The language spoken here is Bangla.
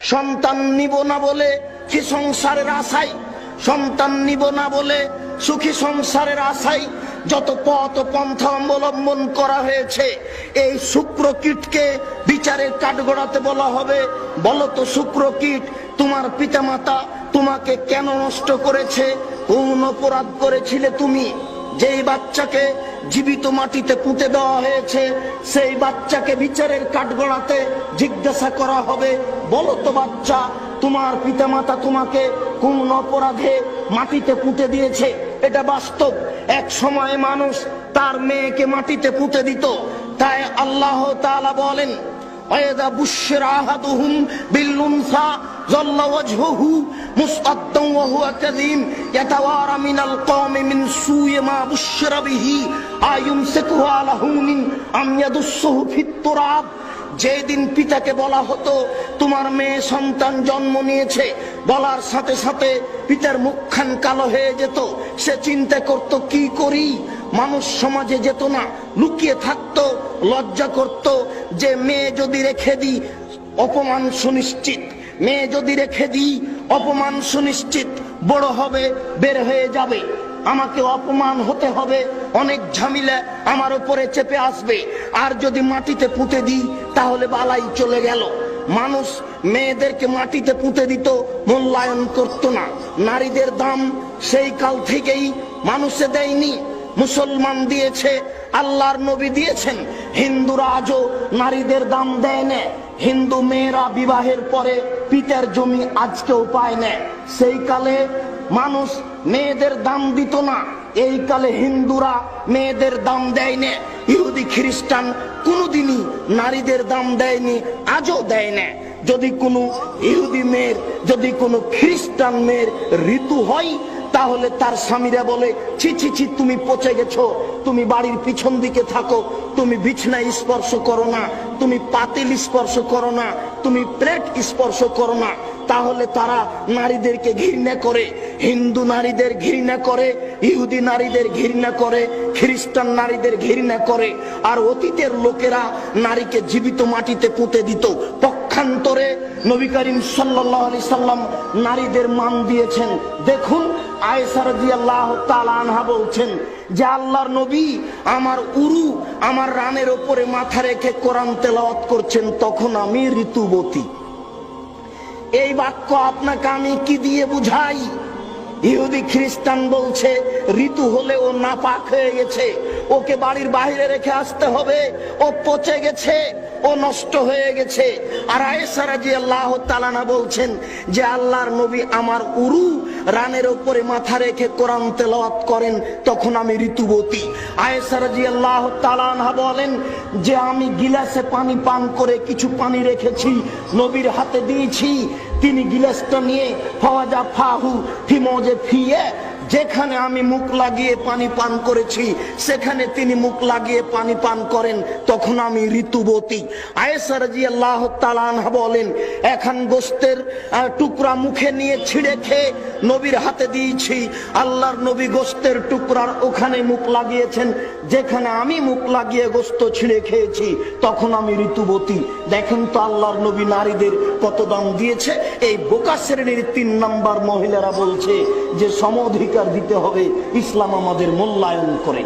সন্তান নিব না বলে কি সংসারের আশাই সন্তান নিব না বলে সুখী সংসারের আশাই যত পথ পন্থা অবলম্বন করা হয়েছে, এই শুক্রকীটকে বিচারের কাঠগড়াতে বলা হবে। বলো তো শুক্রকীট, তোমার পিতামাতা তোমাকে কেন নষ্ট করেছে? কোন অপরাধ করেছিলে তুমি? যেই বাচ্চাকে জীবিত মাটিতে পুঁতে দেওয়া হয়েছে, সেই বাচ্চাকে বিচারের কাঠগড়াতে জিজ্ঞাসা করা হবে, বলো তো বাচ্চা, তোমার পিতামাতা তোমাকে কোন অপরাধে মাটিতে পুঁতে দিয়েছে? এটা বাস্তব। এক সময় মানুষ তার মেয়েকে মাটিতে পুঁতে দিত। তাই আল্লাহ তালা বলেন ওয়েদা বুশের আহাদুহুম মুসআদ্দান ওয়া হুয়া কাযীম। ইয়াতাওয়ারা মিনাল কওমি মিন সুই যেদিন পিতাকে বলা হতো, তোমার মেয়ে সন্তান জন্ম নিয়েছে। বলার সাথে সাথে পিতার মুখখান কালো হয়ে যেত। সে চিন্তা করত, কি করি? মানুষ সমাজে যেত না, লুকিয়ে থাকত, লজ্জা করত যে, মেয়ে যদি রেখে দিই, অপমান সুনিশ্চিত। মেয়ে যদি রেখে দিই অপমান সুনিশ্চিত, বড় হবে, বের হয়ে যাবে। আমাকে অপমান হতে হবে, অনেক ঝামেলা আমার উপরে চেপে আসবে। আর যদি মাটিতে পুঁতে দিই, তাহলে বালাই চলে গেল। মানুষ মেয়েদেরকে মাটিতে পুঁতে দিত, মূল্যায়ন করত না। নারীদের দাম সেই কাল থেকেই মানুষে দেয়নি। মুসলমান দিয়েছে, আল্লাহর নবী দিয়েছেন। হিন্দুরা আজও নারীদের দাম দেয় না। হিন্দু মেয়েরা বিবাহের পরে পিতার জমি আজকেও পায় না সেই কালে মানুষ মেয়েদের দাম দিত না। এই কালে হিন্দুরা মেয়েদের দাম দেয় না ইহুদি খ্রিস্টান কোনোদিনই নারীদের দাম দেয়নি, আজও দেয় না যদি কোনো ইহুদি মেয়ের, যদি কোনো খ্রিস্টান মেয়ের ঋতু হয়, তাহলে তার স্বামীরা বলে, ছি ছি ছি, তুমি পচে গেছো, তুমি বাড়ির পিছন দিকে থাকো, তুমি বিছনায় স্পর্শ করো না, তুমি পাতিল স্পর্শ করো না, তুমি প্লেট স্পর্শ করো না। তাহলে তারা নারীদেরকে ঘৃণা করে, হিন্দু নারীদের ঘৃণা করে, ইহুদি নারীদের ঘৃণা করে, খ্রিস্টান নারীদের ঘৃণা করে। আর অতীতের লোকেরা নারীকে জীবিত মাটিতে পুঁতে দিত পক্ষান্তরে নবী করিম সাল্লাল্লাহু আলাইহি সাল্লাম নারীদের মান দিয়েছেন। দেখুন, আয়েশা রাদিয়াল্লাহু তাআলা আনহা বলছেন যে, আল্লাহর নবী আমার উরু, আমার রানের ওপরে মাথা রেখে কোরআন তেলাওয়াত করছেন, তখন আমি ঋতুবতী। এই বাক্য আপনাকে আমি কি দিয়ে বুঝাই? ইহুদি খ্রিস্টান বলছে, ঋতু হলে ও নাপাক হয়ে গেছে। ওকে বাড়ির বাইরে রেখে আসতে হবে। ও পচে গেছে, ও নষ্ট হয়ে গেছে। আর আয়েসারা জি আল্লাহ তালানা বলছেন যে আল্লাহর নবী আমার উরু রানের ওপরে মাথা রেখে কোরআন তেলাওয়াত করেন, তখন আমি ঋতুবতী। আয়েসারা জি আল্লাহ তালানা বলেন যে আমি গিলাসে পানি পান করে কিছু পানি রেখেছি, নবীর হাতে দিয়েছি। তিনি গিলাসটা নিয়ে, ফওয়াজা ফাহু ফিমোজে ফিয়ে যেখানে আমি মুখ লাগিয়ে পানি পান করেছি, সেখানে তিনি মুখ লাগিয়ে পানি পান করেন, তখন আমি ঋতুবতী। আয়েসার জি আল্লাহ তালানহা বলেন, এখন গোস্তের টুকরা মুখে নিয়ে ছিঁড়ে খেয়ে নবীর হাতে দিয়েছি। আল্লাহর নবী গোস্তের টুকরার ওখানে মুখ লাগিয়েছেন। যেখানে আমি মুখ লাগিয়ে গোস্ত ছিঁড়ে খেয়েছি, তখন আমি ঋতুবতী। দেখেন তো আল্লাহর নবী নারীদের কত দাম দিয়েছে। এই বোকা শ্রেণির তিন নাম্বার মহিলারা বলছে যে সমধিকার দিতে হবে ইসলাম আমাদের মূল্যায়ন করে।